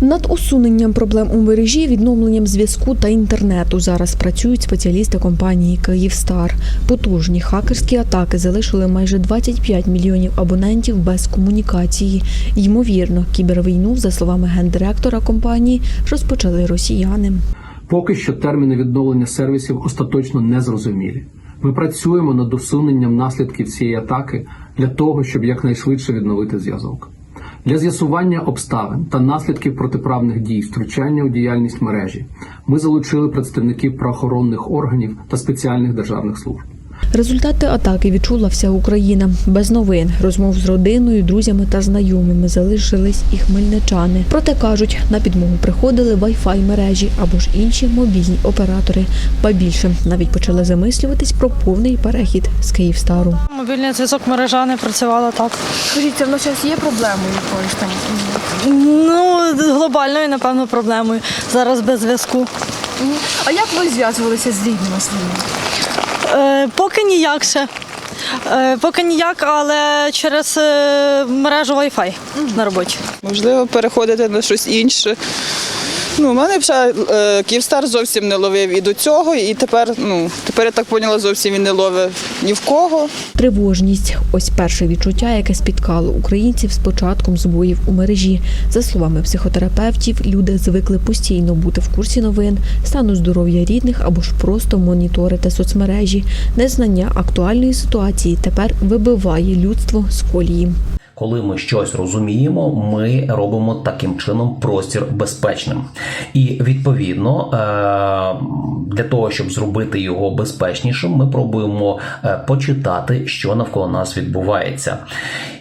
Над усуненням проблем у мережі, відновленням зв'язку та інтернету зараз працюють спеціалісти компанії Київстар. Потужні хакерські атаки залишили майже 25 мільйонів абонентів без комунікації. Ймовірно, кібервійну, за словами гендиректора компанії, розпочали росіяни. Поки що терміни відновлення сервісів остаточно не зрозумілі. Ми працюємо над усуненням наслідків цієї атаки для того, щоб якнайшвидше відновити зв'язок. Для з'ясування обставин та наслідків протиправних дій втручання у діяльність мережі ми залучили представників правоохоронних органів та спеціальних державних служб. Результати атаки відчула вся Україна. Без новин, розмов з родиною, друзями та знайомими залишились і хмельничани. Проте кажуть, на підмогу приходили Wi-Fi мережі або ж інші мобільні оператори. Ба більше навіть почали замислюватись про повний перехід з Київстару. Мобільний зв'язок мережа не працювала так. Скажіть, це в зараз є проблемою якоюсь там? Ну, глобальною, напевно, проблемою. Зараз без зв'язку. А як ви зв'язувалися з рідними своїми? Е, поки ніяк ще. Е, поки ніяк, але через е, мережу Wi-Fi на роботі. Можливо, переходити на щось інше. Ну, у мене вже е, Київстар зовсім не ловив і до цього, і тепер, ну, тепер я так поняла, зовсім він не ловить ні в кого. Тривожність ось перше відчуття, яке спіткало українців з початком збоїв у мережі. За словами психотерапевтів, люди звикли постійно бути в курсі новин, стану здоров'я рідних або ж просто моніторити соцмережі. Незнання актуальної ситуації тепер вибиває людство з колії. Коли ми щось розуміємо, ми робимо таким чином простір безпечним. І відповідно е, для того, щоб зробити його безпечнішим, ми пробуємо е, почитати, що навколо нас відбувається.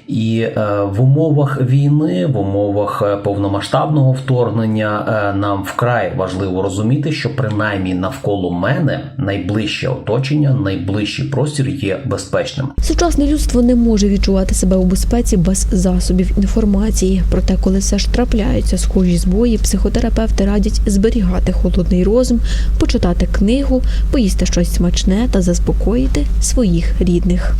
І е, в умовах війни, в умовах е, повномасштабного вторгнення, е, нам вкрай важливо розуміти, що принаймні навколо мене найближче оточення, найближчий простір є безпечним. Сучасне людство не може відчувати себе у безпеці без засобів інформації. Проте, коли все ж трапляються схожі збої, психотерапевти радять зберігати холодний розум, почитати книгу, поїсти щось смачне та заспокоїти своїх рідних.